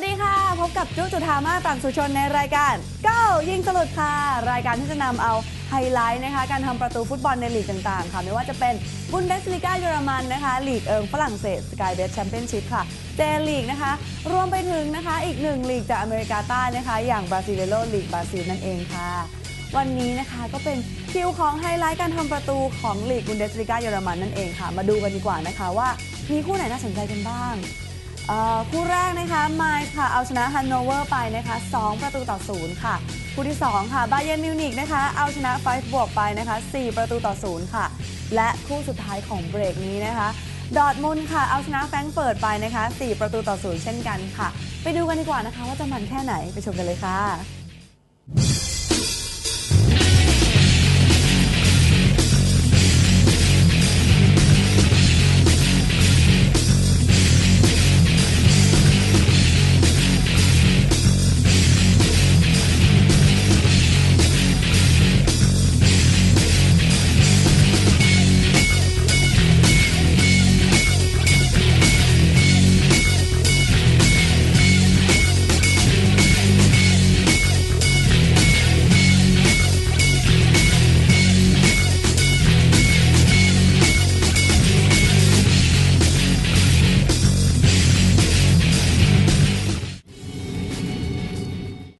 วัสดีค่ะ พบกับจุจุธามาต่างสุชนในรายการก้ายิงสลุดค่ะ รายการที่จะนำเอาไฮไลท์นะคะการทำประตูฟุตบอลในลีกต่างๆ ค่ะไม่ว่าจะเป็นบุนเดสลิกาเยอรมันนะคะลีกเอิงฝรั่งเศสสกายเบสแชมเปี้ยนชิพค่ะเจลีกนะคะ รวมไปถึงนะคะอีกหนึ่งลีกจากอเมริกาใต้นะคะ อย่างบราซิเลโลลีกบราซิลนั่นเองค่ะ วันนี้นะคะก็เป็นคิวของไฮไลท์การทำประตูของลีกบุนเดสลิกาเยอรมันนั่นเองค่ะ มาดูกันดีกว่านะคะว่ามีคู่ไหนน่าสนใจกันบ้าง เอ่อคู่แรกนะคะไมค์ค่ะเอาชนะฮันโนเวอร์ไปนะคะ2ประตูต่อ0ค่ะ คู่ที่ 2 ค่ะบาเยนมิวนิกนะคะเอาชนะไฟบวกไปนะคะ4ประตูต่อ0ค่ะ และคู่สุดท้ายของเบรกนี้นะคะ ดอร์ทมุนด์ค่ะเอาชนะแฟรงก์เฟิร์ตไปนะคะ4ประตูต่อ0เช่นกันค่ะ ไปดูกันดีกว่านะคะว่าจะมันแค่ไหนไปชมกันเลยค่ะ